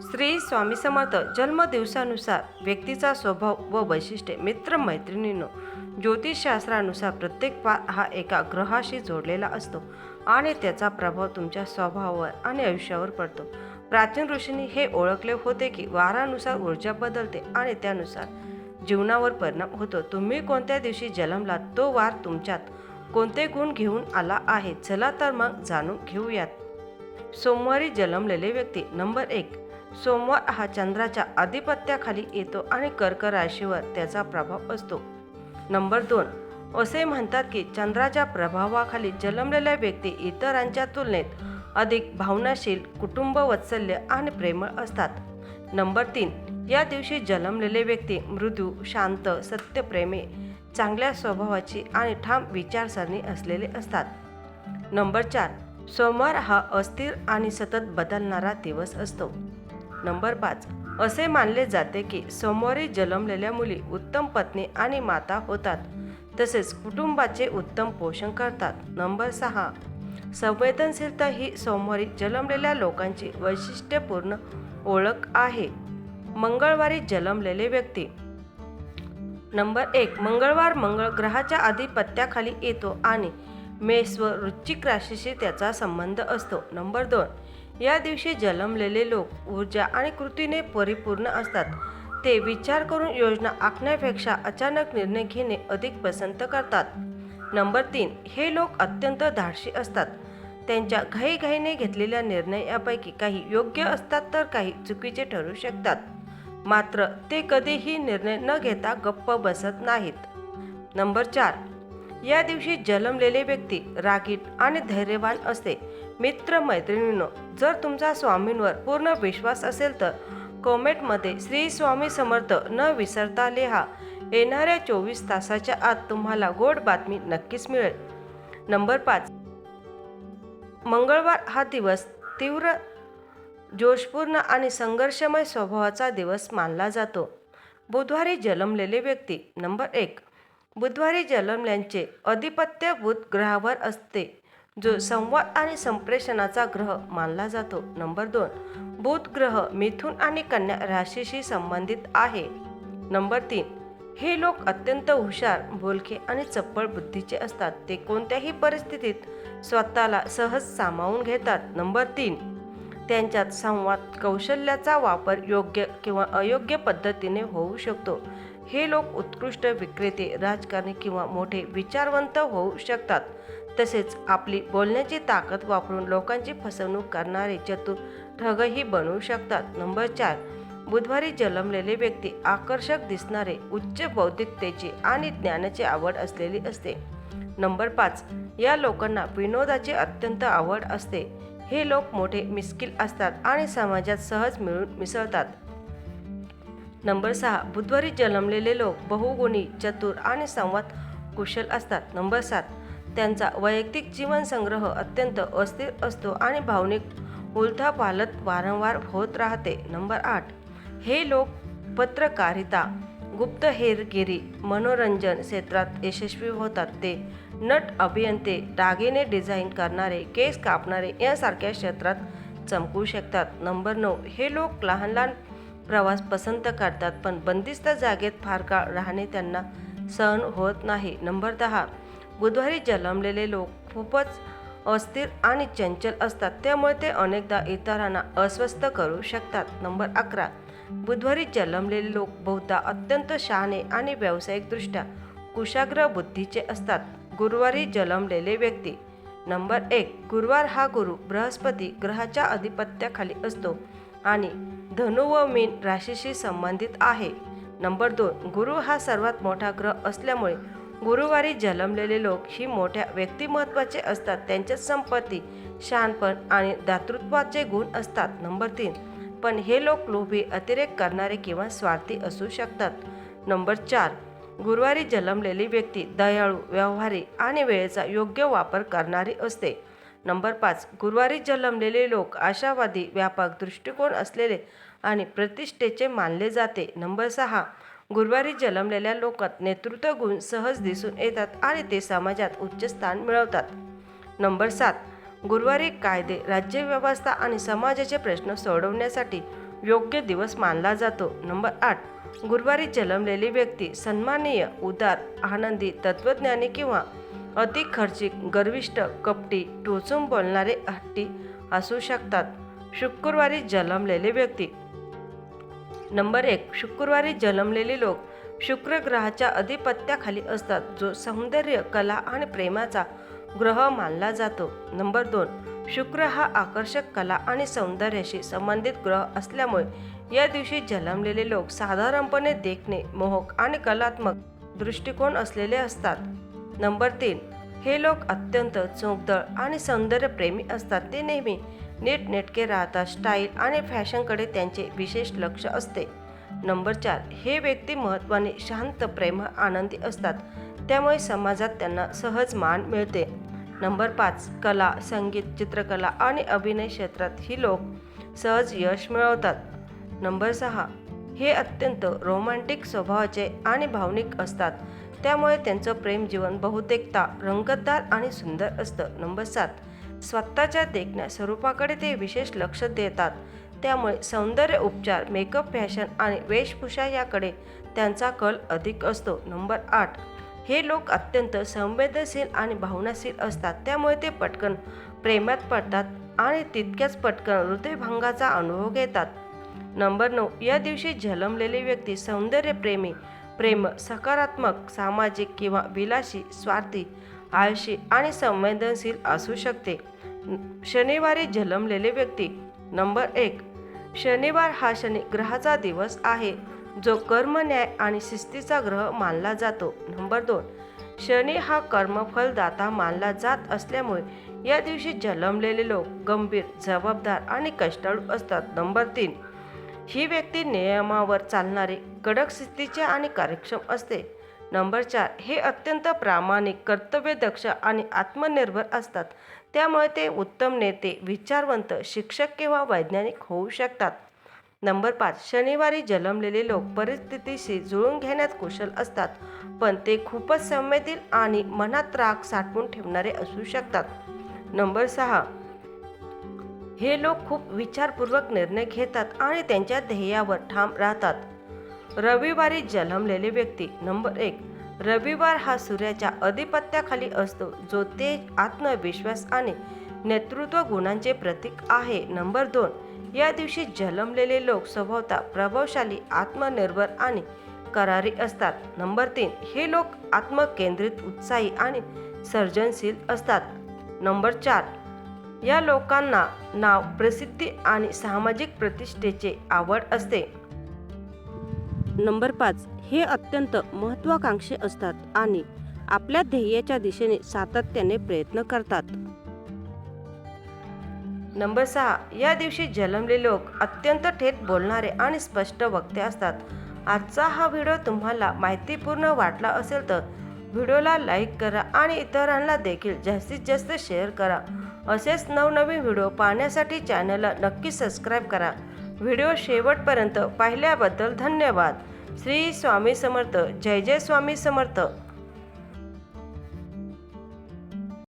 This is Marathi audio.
श्री स्वामी समर्थ जन्मदिवसानुसार व्यक्तीचा स्वभाव व वैशिष्ट्ये मित्रमैत्रिणींनो ज्योतिषशास्त्रानुसार प्रत्येक वार हा एका ग्रहाशी जोडलेला असतो आणि त्याचा प्रभाव तुमच्या स्वभावावर आणि आयुष्यावर पडतो. प्राचीन ऋषींनी हे ओळखले होते की वारानुसार ऊर्जा बदलते आणि त्यानुसार जीवनावर परिणाम होतो. तुम्ही कोणत्या दिवशी जन्मलात तो वार तुमच्यात कोणते गुण घेऊन आला आहे चला तर मग जाणून घेऊयात. सोमवारी जन्मलेले व्यक्ती नंबर एक सोमवार हा चंद्राच्या आधिपत्याखाली येतो आणि कर्क राशीवर त्याचा प्रभाव असतो. नंबर दोन असे म्हणतात की चंद्राच्या प्रभावाखाली जन्मलेल्या व्यक्ती इतरांच्या तुलनेत अधिक भावनाशील कुटुंब वत्सल्य आणि प्रेमळ असतात. नंबर तीन या दिवशी जन्मलेले व्यक्ती मृदू शांत सत्यप्रेमी चांगल्या स्वभावाची आणि ठाम विचारसरणी असलेले असतात. नंबर चार सोमवार हा अस्थिर आणि सतत बदलणारा दिवस असतो. नंबर पाच. असे मानले जाते की सोमवारी जन्मलेल्या मुली उत्तम पत्नी आणि माता होतात. तसेच कुटुंबाचे उत्तम पोषण करतात. नंबर सहा. संवेदनशीलता ही सोमवारी जन्मलेल्या लोकांची वैशिष्ट्यपूर्ण ओळख आहे. मंगळवारी जन्मलेले व्यक्ती. नंबर एक. मंगळवार मंगळ ग्रहाच्या आधिपत्याखाली येतो आणि मेष व वृश्चिक राशीशी त्याचा संबंध असतो. नंबर दोन. या दिवशी जन्मलेले लोक ऊर्जा आणि कृतीने परिपूर्ण असतात. ते विचार करून योजना आखण्यापेक्षा अचानक निर्णय घेणे अधिक पसंत करतात. नंबर तीन हे लोक अत्यंत धाडशी असतात. त्यांच्या घाईघाईने घेतलेल्या निर्णयापैकी काही योग्य असतात तर काही चुकीचे ठरू शकतात. मात्र ते कधीही निर्णय न घेता गप्प बसत नाहीत. नंबर चार या दिवशी जन्मलेले व्यक्ती रागीट आणि धैर्यवान असते. मित्र मैत्रिणींनो जर तुमचा स्वामींवर पूर्ण विश्वास असेल तर कॉमेंटमध्ये श्री स्वामी समर्थ न विसरता लिहा. येणाऱ्या चोवीस तासाच्या आत तुम्हाला गोड बातमी नक्कीच मिळेल. नंबर पाच. मंगळवार हा दिवस तीव्र जोशपूर्ण आणि संघर्षमय स्वभावाचा दिवस मानला जातो. बुधवारी जन्मलेले व्यक्ती नंबर एक. बुधवारी जन्मल्यांचे अधिपत्य बुध ग्रहावर असते जो संवाद आणि संप्रेषणाचा ग्रह मानला जातो. नंबर दोन बुध ग्रह मिथुन आणि कन्या राशीशी संबंधित आहे. नंबर तीन हे लोक अत्यंत हुशार बोलके आणि चप्पळ बुद्धीचे असतात. ते कोणत्याही परिस्थितीत स्वतःला सहज सामावून घेतात. नंबर तीन त्यांच्यात संवाद कौशल्याचा वापर योग्य किंवा अयोग्य पद्धतीने होऊ शकतो. हे लोक उत्कृष्ट विक्रेते राजकारणी किंवा मोठे विचारवंत होऊ शकतात. तसेच आपली बोलण्याची ताकद वापरून लोकांची फसवणूक करणारे चतुर ठगही बनवू शकतात. नंबर चार बुधवारी जन्मलेले व्यक्ती आकर्षक दिसणारे उच्च बौद्धिकतेची आणि ज्ञानाची आवड असलेली असते. नंबर पाच या लोकांना विनोदाची अत्यंत आवड असते. हे लोक मोठे मिस्किल असतात आणि समाजात सहज मिळून मिसळतात. नंबर सहा बुधवारी जन्मलेले लोक बहुगुणी चतुर आणि संवाद कुशल असतात. नंबर सात त्यांचा वैयक्तिक जीवनसंग्रह अत्यंत अस्थिर असतो आणि भावनिक उलथापालत वारंवार होत राहते. नंबर आठ हे लोक पत्रकारिता गुप्तहेरगिरी मनोरंजन क्षेत्रात यशस्वी होतात. ते नट अभियंते दागिने डिझाईन करणारे केस कापणारे यासारख्या क्षेत्रात चमकू शकतात. नंबर नऊ हे लोक लहान लहान प्रवास पसंत करतात पण बंदिस्त जागेत फार काळ राहणे त्यांना सहन होत नाही. नंबर दहा बुधवारी जन्मलेले लोक खूपच अस्थिर आणि चंचल असतात त्यामुळे ते अनेकदा इतरांना अस्वस्थ करू शकतात. नंबर अकरा बुधवारी जन्मलेले लोक बहुधा अत्यंत शहाणे आणि व्यावसायिकदृष्ट्या कुशाग्र बुद्धीचे असतात. गुरुवारी जन्मलेले व्यक्ती नंबर एक गुरुवार हा गुरु बृहस्पती ग्रहाच्या अधिपत्याखाली असतो आणि धनु व मीन राशीशी संबंधित आहे. नंबर दोन गुरु हा सर्वात मोठा ग्रह असल्यामुळे गुरुवारी जन्मलेले लोक ही मोठ्या व्यक्तिमत्वाचे असतात. त्यांच्यात संपत्ती शहाणपण आणि दातृत्वाचे गुण असतात. नंबर तीन पण हे लोक लोभी अतिरेक करणारे किंवा स्वार्थी असू शकतात. नंबर चार गुरुवारी जन्मलेली व्यक्ती दयाळू व्यवहारी आणि वेळेचा योग्य वापर करणारी असते. नंबर पाच गुरुवारी जन्मलेले लोक आशावादी व्यापक दृष्टिकोन असलेले आणि प्रतिष्ठेचे मानले जाते. नंबर सहा गुरुवारी जन्मलेल्या लोकात नेतृत्व गुण सहज दिसून येतात आणि ते समाजात उच्च स्थान मिळवतात. नंबर सात गुरुवारी कायदे राज्यव्यवस्था आणि समाजाचे प्रश्न सोडवण्यासाठी योग्य दिवस मानला जातो. नंबर आठ गुरुवारी जन्मलेली व्यक्ती सन्माननीय उदार आनंदी तत्वज्ञानी किंवा अधिक खर्चिक गर्विष्ट कपटी टोचून बोलणारे हट्टी असू शकतात. शुक्रवारी जन्मलेले व्यक्ती. नंबर एक शुक्रवारी जन्मलेले लोक शुक्र ग्रहाच्या अधिपत्याखाली असतात जो सौंदर्य कला आणि प्रेमाचा ग्रह मानला जातो. नंबर दोन शुक्र हा आकर्षक कला आणि सौंदर्याशी संबंधित ग्रह असल्यामुळे या दिवशी जन्मलेले लोक साधारणपणे देखणे मोहक आणि कलात्मक दृष्टिकोन असलेले असतात. नंबर तीन. हे लोक अत्यंत चोखदळ आणि सौंदर्यप्रेमी असतात. ते नेहमी नीटनेटके राहतात. स्टाईल आणि फॅशनकडे त्यांचे विशेष लक्ष असते. नंबर चार. हे व्यक्ती महत्त्वाने शांत प्रेम आनंदी असतात. त्यामुळे समाजात त्यांना सहज मान मिळते. नंबर पाच. कला संगीत चित्रकला आणि अभिनय क्षेत्रात ही लोक सहज यश मिळवतात. नंबर सहा. हे अत्यंत रोमॅन्टिक स्वभावाचे आणि भावनिक असतात. त्यामुळे त्यांचं प्रेम जीवन बहुतेकता रंगतदार आणि सुंदर असतं. नंबर सात स्वतःच्या देखण्या स्वरूपाकडे ते विशेष लक्ष देतात. त्यामुळे सौंदर्य उपचार मेकअप फॅशन आणि वेशभूषा याकडे त्यांचा कल अधिक असतो. नंबर आठ हे लोक अत्यंत संवेदनशील आणि भावनाशील असतात. त्यामुळे ते पटकन प्रेमात पडतात आणि तितक्याच पटकन हृदयभंगाचा अनुभव घेतात. नंबर नऊ या दिवशी जन्मलेली व्यक्ती सौंदर्यप्रेमी प्रेम सकारात्मक सामाजिक किंवा विलासी स्वार्थी आळशी आणि संवेदनशील असू शकते. शनिवारी जन्मलेले व्यक्ती. नंबर एक. शनिवार हा शनी ग्रहाचा दिवस आहे. जो कर्म न्याय आणि शिस्तीचा ग्रह मानला जातो. नंबर दोन. शनी हा कर्मफलदाता मानला जात असल्यामुळे या दिवशी जन्मलेले लोक गंभीर जबाबदार आणि कष्टाळू असतात. नंबर तीन. ही व्यक्ती नियमावर चालणारी कडक शिस्तीचे आणि कार्यक्षम असते. नंबर चार हे अत्यंत प्रामाणिक कर्तव्यदक्ष आणि आत्मनिर्भर असतात. त्यामुळे ते उत्तम नेते विचारवंत शिक्षक किंवा वैज्ञानिक होऊ शकतात. नंबर पाच शनिवारी जन्मलेले लोक परिस्थितीशी जुळून घेण्यात कुशल असतात पण ते खूपच संवेदील आणि मनात राग साठवून ठेवणारे असू शकतात. नंबर सहा हे लोक खूप विचारपूर्वक निर्णय घेतात आणि त्यांच्या ध्येयावर ठाम राहतात. रविवारी जन्मलेले व्यक्ती नंबर एक. रविवार हा सूर्याच्या अधिपत्याखाली असतो जो तेज आत्मविश्वास आणि नेतृत्व गुणांचे प्रतीक आहे. नंबर दोन. या दिवशी जन्मलेले लोक स्वभावता प्रभावशाली आत्मनिर्भर आणि करारी असतात. नंबर तीन. हे लोक आत्मकेंद्रित उत्साही आणि सर्जनशील असतात. नंबर चार. या लोकांना नाव प्रसिद्धी आणि सामाजिक प्रतिष्ठेचे आवड असते. नंबर पाच. हे अत्यंत महत्त्वाकांक्षी असतात आणि आपल्या ध्येयाच्या दिशेने सातत्याने प्रयत्न करतात. नंबर सहा. या दिवशी जन्मलेले लोक अत्यंत थेट बोलणारे आणि स्पष्ट वक्ते असतात. आजचा हा व्हिडिओ तुम्हाला माहितीपूर्ण वाटला असेल तर व्हिडिओला लाईक करा आणि इतरांना देखील जास्तीत जास्त शेअर करा. असेच नवनवीन व्हिडिओ पाहण्यासाठी चॅनलला नक्की सबस्क्राईब करा. व्हिडिओ शेवटपर्यंत पाहिल्याबद्दल धन्यवाद. श्री स्वामी समर्थ. जय जय स्वामी समर्थ.